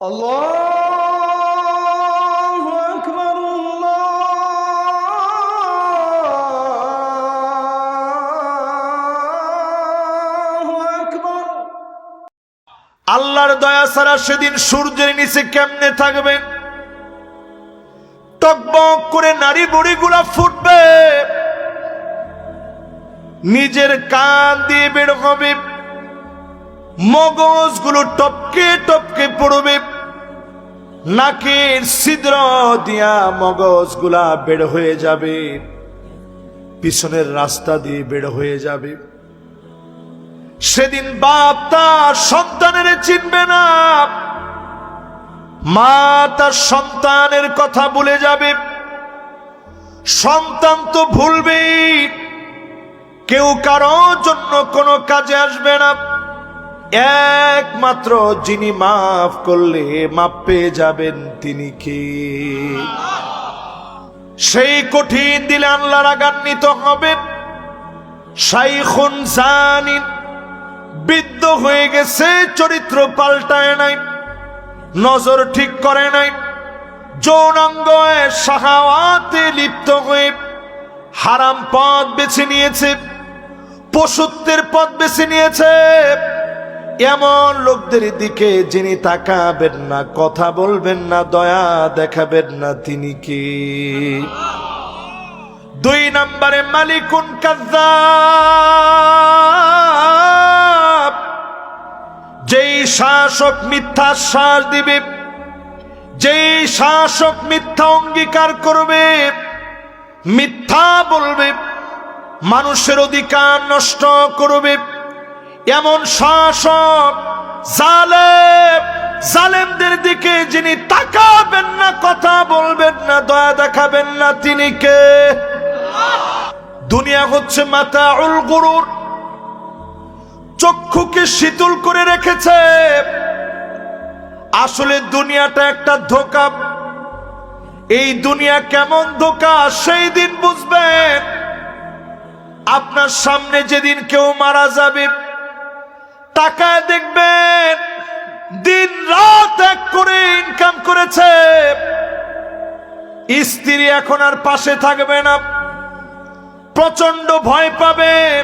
الله أكبر الله أكبر আল্লাহর দয়া ছাড়া সেদিন সূর্যের নিচে কেমনে থাকবে টকবক করে নারী বুড়িগুলা ফুটবে নিজের কান দিয়ে বের হবে মগজগুলো টপকে টপকে পড়বে নাকের ছিদ্র দিয়া মগজগুলা বের হয়ে যাবে। পিছনের রাস্তা দিয়ে বের হয়ে যাবে। সেদিন বাপ তার সন্তানের চিনবে না। মা তার সন্তানের কথা ভুলে যাবে। সন্তান তো ভুলবেই। কেউ কারও জন্য কোনো কাজে আসবে না। একমাত্র যিনি মাফ করলে মাপ পেয়ে যাবেন তিনি কে? সেই কঠিন দিলে আল্লাহ রাগান্বিত হবেন। শাইখুন জানিন বৃদ্ধ হয়ে গেছে, চরিত্র পাল্টায় নাই, নজর ঠিক করে নাই যৌনাঙ্গ সাহাওয়াতে লিপ্ত হয়ে হারাম পথ বেছে নিয়েছে, পশুত্বের পথ বেছে নিয়েছে। এমন লোকদের দিকে যিনি তাকাবেন না, কথা বলবেন না, দয়া দেখাবেন না, তিনি কি? দুই নম্বরে মালিকুন কাজ্জাব। যেই শাসক মিথ্যা শ্বাস দিবে, যেই শাসক মিথ্যা অঙ্গীকার করবে, মিথ্যা বলবে, মানুষের অধিকার নষ্ট করবে এমন শাসক, জালেম, জালেমদের দিকে যিনি তাকাবেন না, কথা বলবেন না, দয়া দেখাবেন না, তিনি কে? দুনিয়া হচ্ছে মাতা উল গরুর। চক্ষুকে শীতল করে রেখেছে। আসলে দুনিয়াটা একটা ধোকা। এই দুনিয়া কেমন ধোকা, সেই দিন বুঝবেন। আপনার সামনে যেদিন কেউ মারা যাবে টাকায় দেখবেন, দিন রাত এক করে ইনকাম করেছে। স্ত্রী এখন আর পাশে থাকবে না। প্রচণ্ড ভয় পাবে।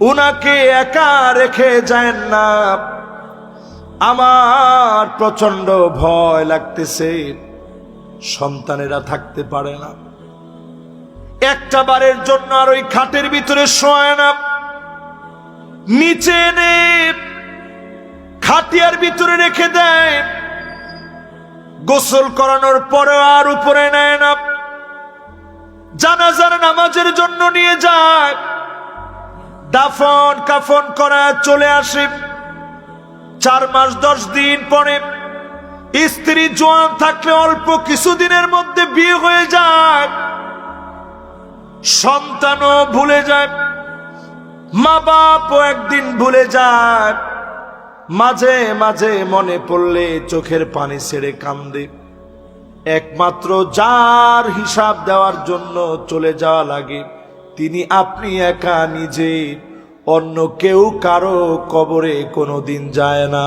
উনাকে একা রেখে যায় না। আমার প্রচণ্ড ভয় লাগতেছে। সন্তানেরা থাকতে পারে না। একটা বারের জন্য আর ওই খাটের ভিতরে শোয় না। নিচে এনে খাটিয়ার ভিতরে রেখে দেয়। গোসল করানোর পরে আর উপরে নেয় না। জানাজার নামাজের জন্য নিয়ে যায়। দাফন কাফন করা চলে আসে। চার মাস দশ দিন পরে স্ত্রী জোয়ান থাকলে অল্প কিছুদিনের মধ্যে বিয়ে হয়ে যায়। সন্তানও ভুলে যায়। মা বাপ একদিন ভুলে যায় মাঝে মাঝে মনে পড়লে চোখের পানি ছেড়ে কান্দে। একমাত্র যার হিসাব দেওয়ার জন্য চলে যাওয়া লাগে। তিনি আপনি একা নিজে, অন্য কেউ কারও কবরে কোনোদিন যায় না।